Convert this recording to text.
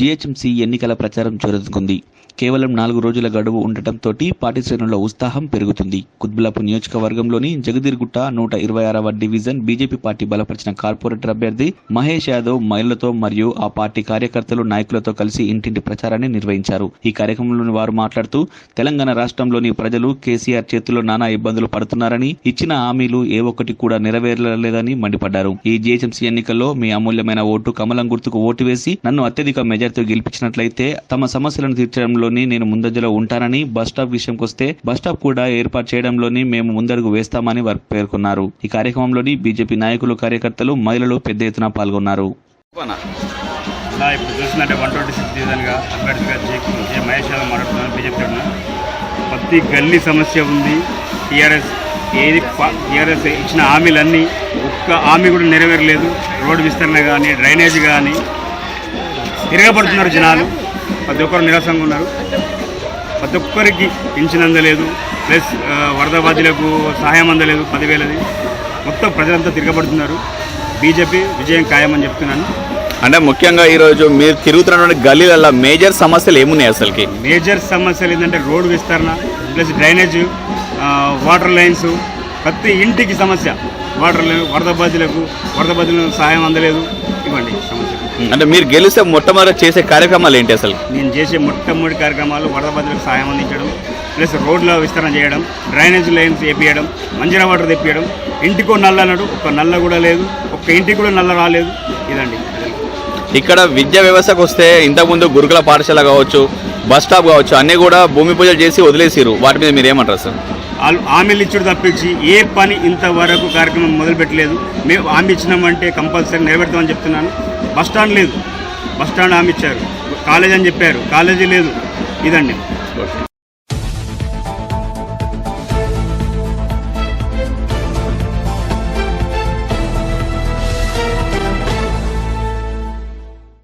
GHMC ఎన్నికల ప్రచారం జరుగుతుంది కేవలం నాలుగు రోజుల గడువు ఉండటంతో పార్టీ శ్రేణుల్లో ఉత్సాహం పెరుగుతుంది. కుత్బులాపూర్ నియోజకవర్గంలోని జగదీర్గుట్ట నూట ఇరవై ఆరవ డివిజన్ బీజేపీ పార్టీ బలపరిచిన కార్పొరేటర్ అభ్యర్థి మహేష్ యాదవ్ మహిళలతో మరియు ఆ పార్టీ కార్యకర్తలు నాయకులతో కలిసి ఇంటింటి ప్రచారాన్ని నిర్వహించారు. ఈ కార్యక్రమంలోని వారు మాట్లాడుతూ తెలంగాణ రాష్ట్రంలోని ప్రజలు కేసీఆర్ చేతుల్లో నానా ఇబ్బందులు పడుతున్నారని ఇచ్చిన హామీలు ఏ ఒక్కటి కూడా నెరవేరలేదని మండిపడ్డారు. ఈ జీహెచ్ఎంసీ ఎన్నికల్లో మీ అమూల్యమైన ఓటు కమలం గుర్తుకు ఓటు వేసి నన్ను అత్యధిక మెజార్టీతో గెలిపించినట్లయితే తమ సమస్యలను తీర్చడంలో తీర్చడంలోని నేను ముందంజలో ఉంటానని బస్ స్టాప్ విషయంకొస్తే బస్ స్టాప్ కూడా ఏర్పాటు చేయడంలోని మేము ముందడుగు వేస్తామని వారు పేర్కొన్నారు. ఈ కార్యక్రమంలోని బీజేపీ నాయకులు కార్యకర్తలు మహిళలు పెద్ద ఎత్తున పాల్గొన్నారు. ఇప్పుడు చూసినట్టే వన్ ట్వంటీ సిక్స్ సీజన్గా అభ్యర్థిగా జే మహేష్ యాదవ్ మాట్లాడుతున్నాను బీజేపీ ప్రతి గల్లీ సమస్య ఉంది. టీఆర్ఎస్ ఏది టీఆర్ఎస్ ఇచ్చిన హామీలన్నీ ఒక్క హామీ కూడా నెరవేరలేదు. రోడ్డు విస్తరణ కానీ డ్రైనేజ్ కానీ తిరగబడుతున్నారు జనాలు. ప్రతి ఒక్కరు నిరసంగా ఉన్నారు. ప్రతి ఒక్కరికి పింఛన్ అందలేదు ప్లస్ వరద బాధ్యులకు సహాయం అందలేదు పదివేలది. మొత్తం ప్రజలంతా తిరగబడుతున్నారు. బీజేపీ విజయం ఖాయమని చెప్తున్నాను. అంటే ముఖ్యంగా ఈరోజు మీరు తిరుగుతున్నటువంటి గల్లీలలో మేజర్ సమస్యలు ఏమున్నాయి అసలుకి? మేజర్ సమస్యలు ఏంటంటే రోడ్డు విస్తరణ ప్లస్ డ్రైనేజ్ వాటర్ లైన్స్ ప్రతి ఇంటికి సమస్య. వాటర్ లైన్ వరద బాధ్యులకు వరద బాధ్యులకు సహాయం అందలేదు. ఇవ్వండి అంటే మీరు గెలిస్తే మొట్టమొదటి చేసే కార్యక్రమాలు ఏంటి అసలు? నేను చేసే మొట్టమొదటి కార్యక్రమాలు వరద బాధ్యులకు సహాయం అందించడం ప్లస్ రోడ్ల విస్తరణ చేయడం డ్రైనేజ్ లైన్స్ వేపియడం మంజీరా వాటర్ తెప్పియడం ఇంటికో నల్ల అన్నాడు ఒక నల్ల కూడా లేదు ఒక్క ఇంటికి కూడా నల్ల రాలేదు. ఇదండి. ఇక్కడ విద్యా వ్యవస్థకు వస్తే ఇంతకుముందు గురుకుల పాఠశాల కావచ్చు బస్ స్టాప్ కావచ్చు అన్నీ కూడా భూమి పూజలు చేసి వదిలేసిరు వాటి మీద మీరు ఏమంటారు సార్? హామీలు ఇచ్చుడు తప్పించి ఏ పని ఇంతవరకు కార్యక్రమం మొదలుపెట్టలేదు. మేము హామీ ఇచ్చినామంటే కంపల్సరీ నెరవేరుతామని చెప్తున్నాను. బస్ స్టాండ్ లేదు. బస్ స్టాండ్ హామీ ఇచ్చారు. కాలేజ్ అని చెప్పారు. కాలేజీ లేదు. ఇదండి.